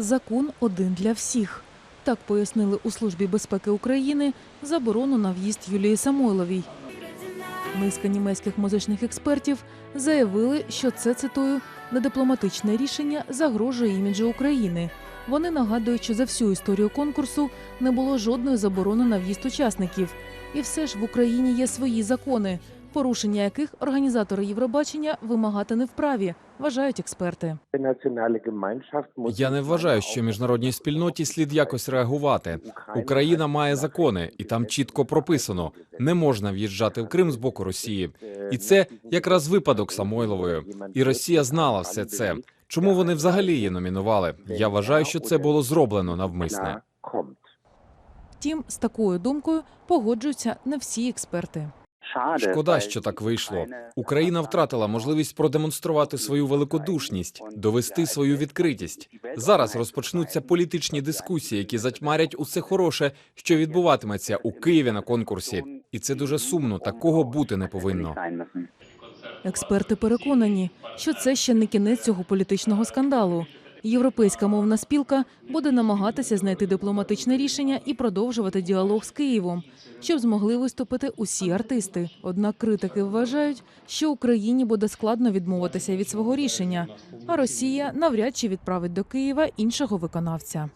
закон один для всіх. Так пояснили у службі безпеки України заборону на в'їзд Юлії Самойловій. Низка німецьких музичних експертів заявили, що це цитую недипломатичне рішення загрожує іміджу України. Вони нагадують, що за всю історію конкурсу не було жодної заборони на в'їзд учасників. І все ж в Україні є свої закони, порушення яких організатори Євробачення вимагати не вправі, вважають експерти. Я не вважаю, що міжнародній спільноті слід якось реагувати. Україна має закони, і там чітко прописано: не можна в'їжджати в Крим з боку Росії. І це якраз випадок Самойлової. І Росія знала все це. Чому вони взагалі її номінували? Я вважаю, що це було зроблено навмисне. Втім, з такою думкою погоджуються не всі експерти. Шкода, що так вийшло. Україна втратила можливість продемонструвати свою великодушність, довести свою відкритість. Зараз розпочнуться політичні дискусії, які затьмарять усе хороше, що відбуватиметься у Києві на конкурсі. І це дуже сумно. Такого бути не повинно. Експерти переконані, що це ще не кінець цього політичного скандалу. Європейська мовна спілка буде намагатися знайти дипломатичне рішення і продовжувати діалог з Києвом, щоб змогли виступити усі артисти. Однак критики вважають, що Україні буде складно відмовитися від свого рішення, а Росія навряд чи відправить до Києва іншого виконавця.